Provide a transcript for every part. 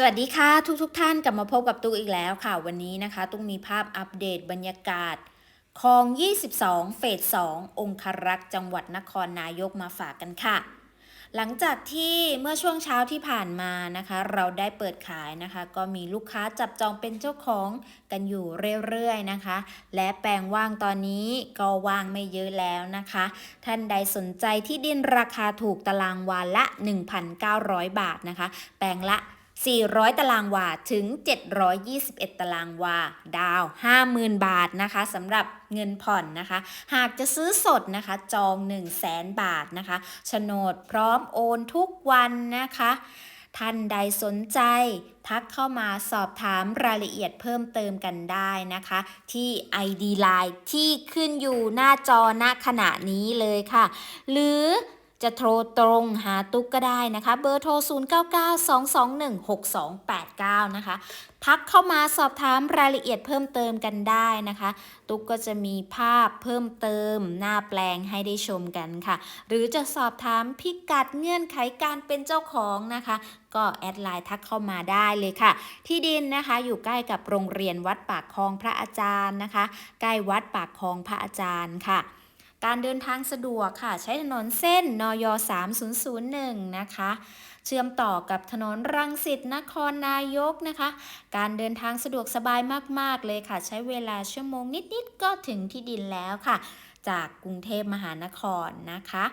สวัสดีค่ะทุกทุกท่านกลับมาพบกับตุ๊กอีกแล้วค่ะ วันนี้นะคะตุ๊กมีภาพอัปเดตบรรยากาศคลอง 22 เฟส 2 องครักษ์จังหวัดนครนายกมาฝากกันค่ะ หลังจากที่เมื่อช่วงเช้าที่ผ่านมานะคะ เราได้เปิดขายนะคะ ก็มีลูกค้าจับจองเป็นเจ้าของกันอยู่เรื่อยๆนะคะ และแปลงว่างตอนนี้ก็ว่างไม่เยอะแล้วนะคะ ท่านใดสนใจที่ดินราคาถูกตารางวาละ 1,900 บาทนะคะ แปลงละ 400 ตารางวาถึง 721 ตารางวา ดาว 50,000 บาทนะคะสำหรับเงินผ่อนนะคะ หากจะซื้อสดนะคะ จอง 1 0 0 0 0แบาทนะคะโฉนดพร้อมโอนทุกวันนะคะ ท่านใดสนใจ ทักเข้ามาสอบถามรายละเอียดเพิ่มเติมกันได้นะคะ ที่ ID Line ที่ขึ้นอยู่หน้าจอณขณะนี้เลยค่ะ หรือ จะโทรตรงหาตุ๊กก็ได้นะคะ เบอร์โทร 0992216289 นะคะ ทักเข้ามาสอบถามรายละเอียดเพิ่มเติมกันได้นะคะ ตุ๊กก็จะมีภาพเพิ่มเติม หน้าแปลงให้ได้ชมกันค่ะ หรือจะสอบถามพิกัดเงื่อนไขการเป็นเจ้าของนะคะ ก็แอดไลน์ทักเข้ามาได้เลยค่ะ ที่ดินนะคะอยู่ใกล้กับโรงเรียนวัดปากคลองพระอาจารย์นะคะ ใกล้วัดปากคลองพระอาจารย์ค่ะ การเดินทางสะดวกค่ะ ใช้ถนนเส้นนย 3001 นะคะ เชื่อมต่อกับถนนรังสิตนครนายกนะคะ การเดินทางสะดวกสบายมาก ๆ เลยค่ะ ใช้เวลาชั่วโมงนิด ๆ ก็ถึงที่ดินแล้วค่ะ จากกรุงเทพมหานครนะคะ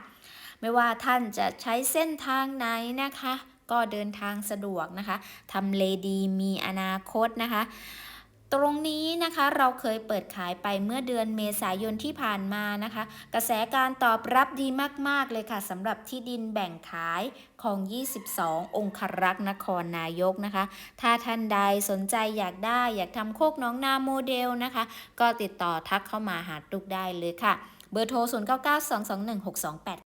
ไม่ว่าท่านจะใช้เส้นทางไหนนะคะ ก็เดินทางสะดวกนะคะทำเลดีมีอนาคตนะคะ ตรงนี้นะคะเราเคยเปิดขายไปเมื่อเดือนเมษายนที่ผ่านมานะคะ กระแสการตอบรับดีมาก ๆ เลยค่ะสำหรับที่ดินแบ่งขายของ 22 องครักษ์นครนายกนะคะ ถ้าท่านใดสนใจอยากได้อยากทำโคกน้องนาโมเดลนะคะ ก็ติดต่อทักเข้ามาหาตุกได้เลยค่ะ เบอร์โทร 0992216288